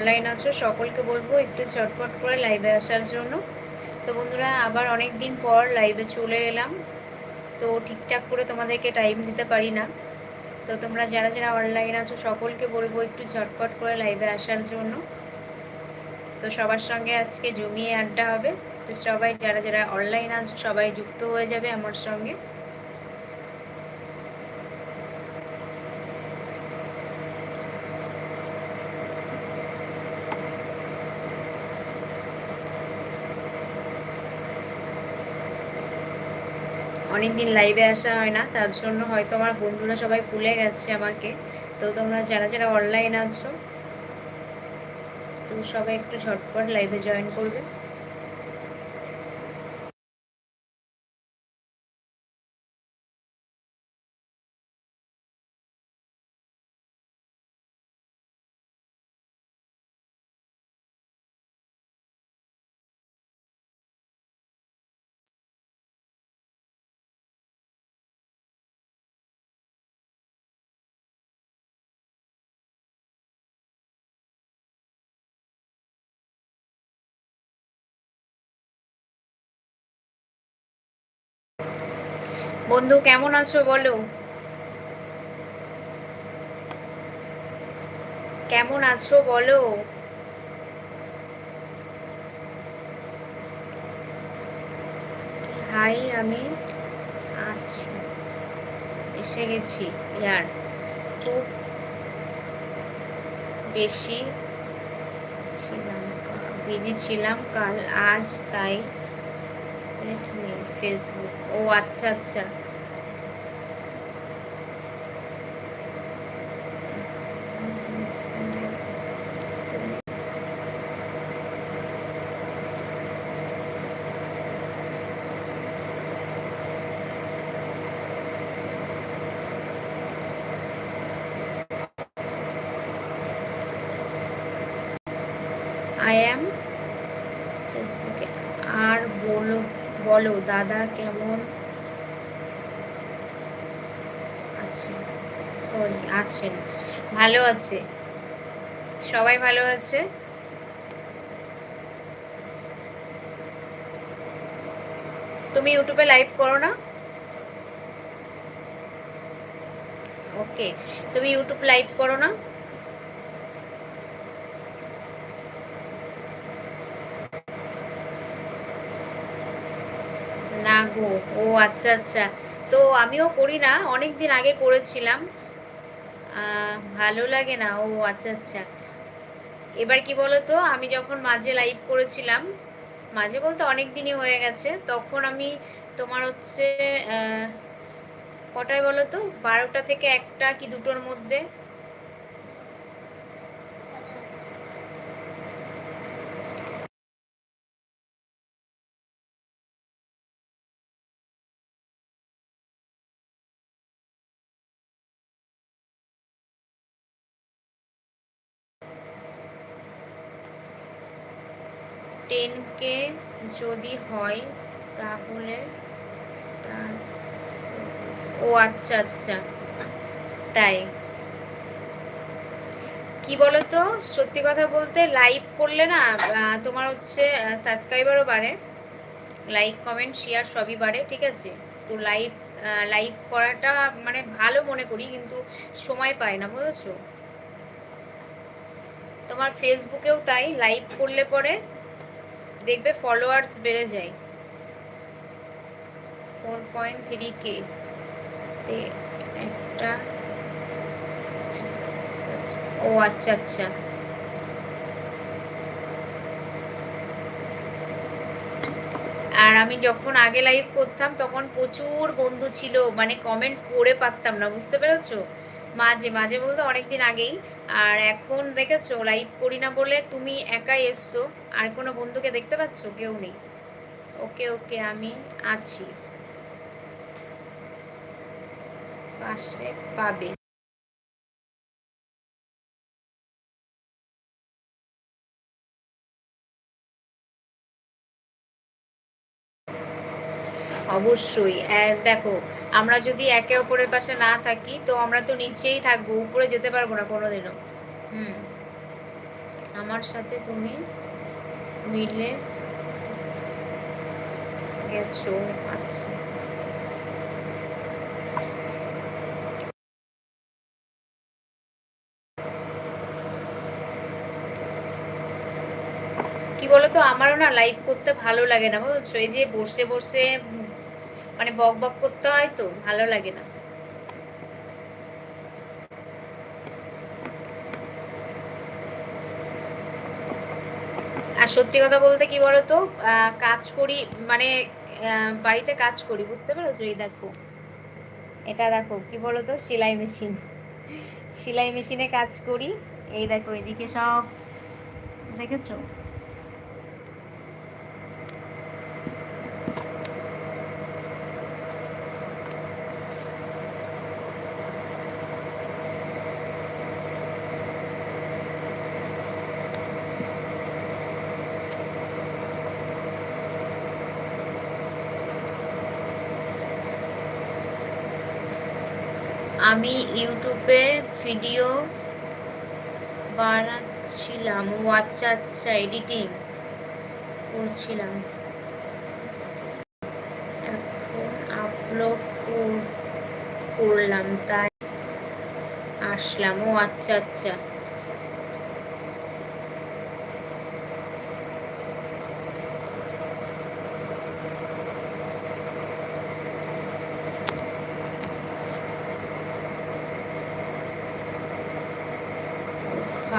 Online আছো, সকলকে বলব একটু চটপট করে লাইভে আসার জন্য। তো বন্ধুরা, আবার অনেক দিন পর লাইভে চলে এলাম। তো ঠিকঠাক করে তোমাদেরকে টাইম দিতে পারি না। তো তোমরা যারা যারা অনলাইন আছো, সকলকে বলব একটু চটপট করে লাইভে আসার জন্য। তো সবার সঙ্গে আজকে জমিয়ে আড্ডা হবে। তো সবাই, যারা যারা অনলাইন আছো, সবাই যুক্ত হয়ে যাবে আমার সঙ্গে। অনেকদিন লাইভে আসা হয় না, তার জন্য হয়তো আমার বন্ধুরা সবাই ভুলে গেছে আমাকে। তো তোমরা যারা যারা অনলাইন আছো, তো সবাই একটু ঝটপট লাইভে জয়েন করবে। বন্ধু, কেমন আছো বলো? কেমন আছো বলো? হাই, আমি আছি। এসে গেছি, ইয়ার। খুব বেশি ছিলাম, বিজি ছিলাম কাল, আজ তাই ফেসবুক ও আচ্ছা আচ্ছা। আই অ্যাম ফেসবুকে আর বলো বলো দাদা কেমন? আছে সরি আছেন ভালো আছে। সবাই ভালো আছে? তুমি ইউটিউবে লাইভ করো না? ওকে তুমি ইউটিউব লাইভ করো না না গো। ও আচ্ছা আচ্ছা। তো আমিও করি না অনেক দিন আগে করেছিলাম। ভালো লাগে না, ও আচ্ছা আচ্ছা। এবার কি বলো তো আমি যখন মাঝে লাইভ করেছিলাম, মাঝে বলতে অনেক দিনই হয়ে গেছে, তখন আমি তোমার হচ্ছে কটায় বলো তো বারোটা থেকে একটা কি দুটোর মধ্যে টেন কে যদি হয় তাহলে তার ও আচ্ছা আচ্ছা। তাই। কি বলতো? সত্যি কথা বলতে লাইভ করলে না তোমার হচ্ছে সাবস্ক্রাইবারও বাড়ে। লাইক, কমেন্ট শেয়ার সবই বাড়ে, ঠিক আছে? তো লাইভ লাইভ করাটা মানে ভালো মনে করি, কিন্তু সময় পায় না, বুঝেছ? তোমার ফেসবুকেও তাই, লাইভ করলে পরে দেখবে ফলোয়ার্স বেড়ে যায়। ফোর পয়েন্ট থ্রি কে একটা ও আচ্ছা আচ্ছা। আর আমি যখন আগে লাইভ করতাম, তখন প্রচুর বন্ধু ছিল মানে কমেন্ট পড়ে পারতাম না, বুঝতে পেরেছ? মাঝে মাঝে বলতে অনেকদিন আগেই। আর এখন দেখেছ লাইভ করি না বলে তুমি একাই এসছো। আর কোনো বন্ধুকে দেখতে পাচ্ছ? কেউ নেই। ওকে ওকে, আমি আছি। পাশে পাবে। অবশ্যই। দেখো, আমরা যদি একে অপরের পাশে না থাকি, তো আমরা তো নিচেই থাকব, উপরে যেতে পারব না কোনোদিনও। হুম। আমার সাথে তুমি মিলে গেছো আচ্ছা। কি বলতো, আমারও না লাইভ করতে ভালো লাগে না, বুঝছ? এই যে বসে বসে মানে বক বক করতে হয় তো, ভালো লাগে না। আর সত্যি কথা বলতে কি বলতো কাজ করি মানে বাড়িতে কাজ করি, বুঝতে পেরেছ? এই দেখো। এটা দেখো, কি বলতো? সেলাই মেশিন। সেলাই মেশিনে কাজ করি। এই দেখো, এদিকে সব, দেখেছ? আমি ইউটিউবে ভিডিও বানাচ্ছিলাম, ও আচ্ছা আচ্ছা এডিটিং করছিলাম। এখন আপলোড করলাম, তাই আসলাম, ও আচ্ছা আচ্ছা।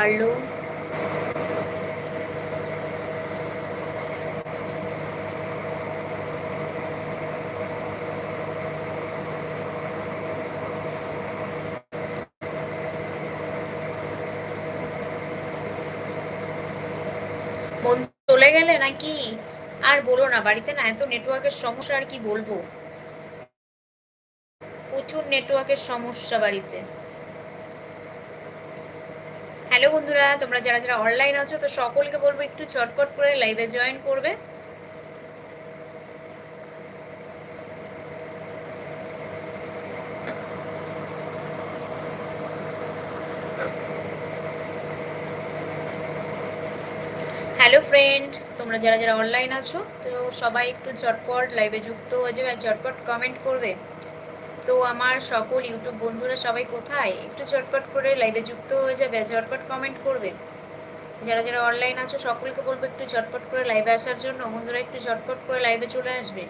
ভালো। বন্ধু চলে গেলে নাকি? আর বলো না, বাড়িতে না এত নেটওয়ার্কের সমস্যা, আর কি বলব? প্রচুর নেটওয়ার্কের সমস্যা বাড়িতে। হ্যালো বন্ধুরা, তোমরা যারা যারা অনলাইন আছো, তো সকলকে বলব একটু চটপট করে লাইভে জয়েন করবে। হ্যালো ফ্রেন্ড তোমরা যারা যারা অনলাইন আছো, তো সবাই একটু চটপট লাইভে যুক্ত হয়ে যাবে আর ঝটপট কমেন্ট করবে। তো আমার সকল ইউটিউব বন্ধুরা সবাই কোথায়? একটু ঝটপট করে লাইভে যুক্ত হয়ে যাবে ঝটপট কমেন্ট করবে। যারা যারা অনলাইন আছো, সকলকে বলব একটু ঝটপট করে লাইভে আসার জন্য। বন্ধুরা, একটু ঝটপট করে লাইভে চলে আসবে।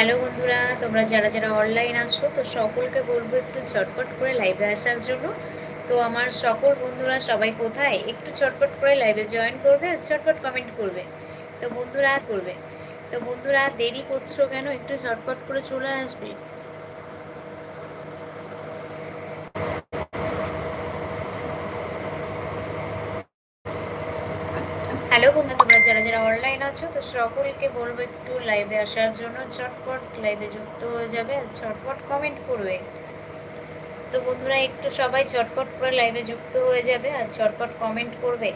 হ্যালো বন্ধুরা, তোমরা যারা যারা অনলাইন আছো, তো সকলকে বলব একটু চটপট করে লাইভে আসার জন্য। তো আমার সকল বন্ধুরা সবাই কোথায়? একটু চটপট করে লাইভে জয়েন করবে আর চটপট কমেন্ট করবে। তো বন্ধুরা, করবে। তো বন্ধুরা, দেরি করছ কেন? একটু চটপট করে চলে আসবে। হ্যালো বন্ধু তোমরা যারা যারা অনলাইন আছো, তো সকলকে বলব একটু লাইভে আসার জন্য চটপট লাইভে যুক্ত হয়ে যাবে আর চটপট কমেন্ট করবে। তো বন্ধুরা, একটু সবাই চটপট করে লাইভে যুক্ত হয়ে যাবে আর চটপট কমেন্ট করবে।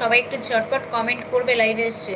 সবাই একটু ঝটপট কমেন্ট করবে লাইভে এসে।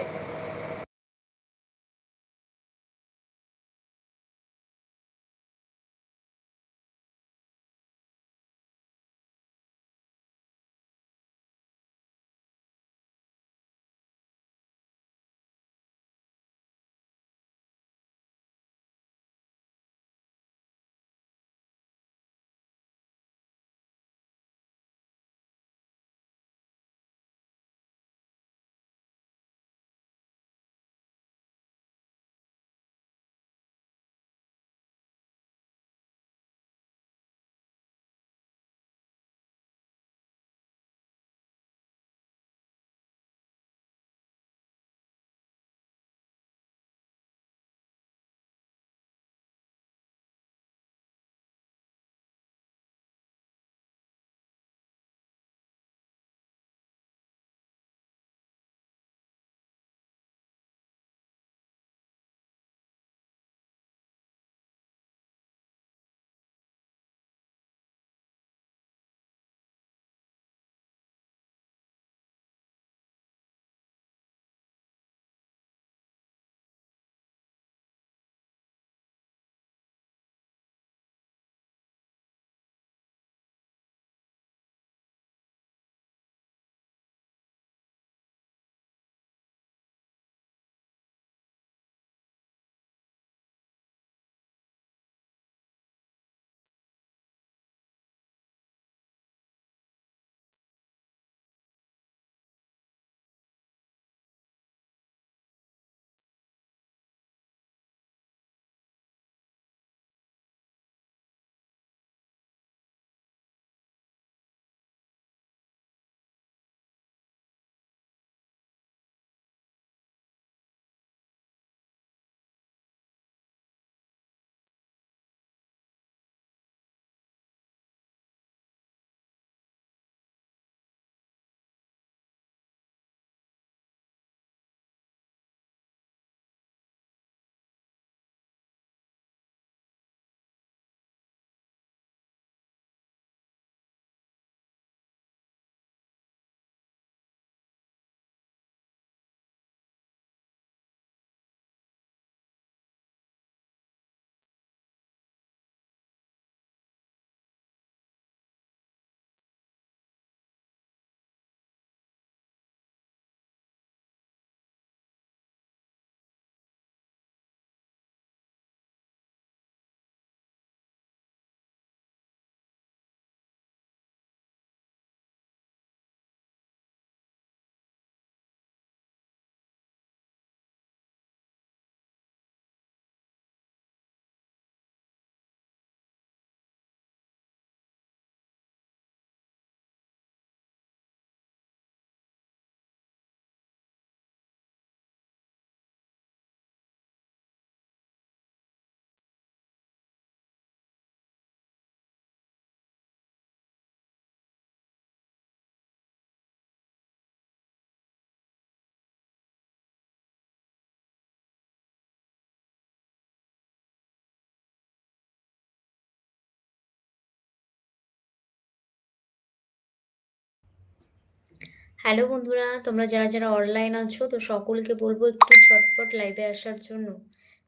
হ্যালো বন্ধুরা, তোমরা যারা যারা অনলাইন আছো, তো সকলকে বলব একটু ছটপট লাইভে আসার জন্য।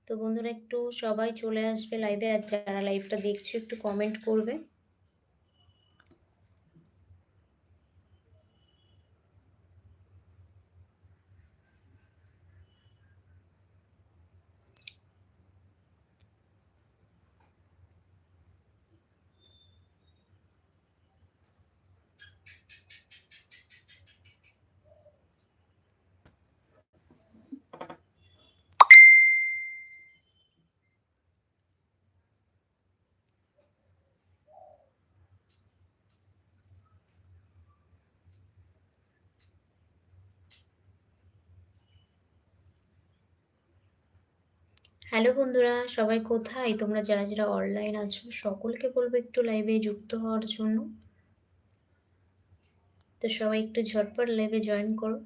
তো বন্ধুরা, একটু সবাই চলে আসবে লাইভে আর যারা লাইভটা দেখছ, একটু কমেন্ট করবে। হ্যালো বন্ধুরা, সবাই কোথায়? তোমরা যারা যারা অনলাইন আছো, সকলকে বলব একটু লাইভে যুক্ত হওয়ার জন্য। তো সবাই একটু ঝটপট লাইভে জয়েন করো।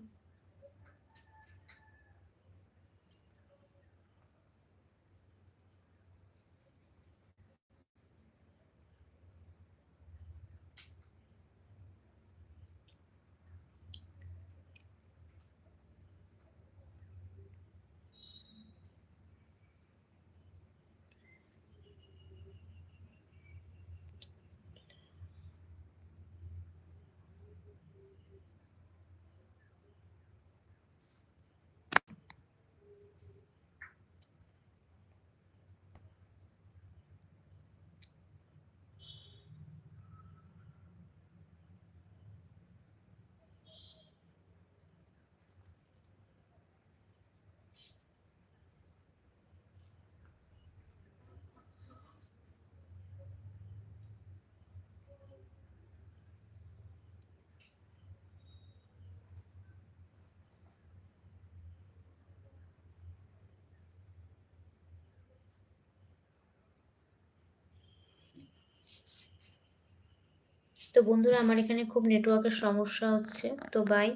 তো বন্ধুরা আমার এখানে খুব নেটওয়ার্কের সমস্যা হচ্ছে তো বাই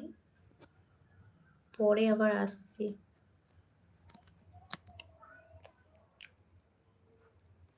পরে আবার আসছি।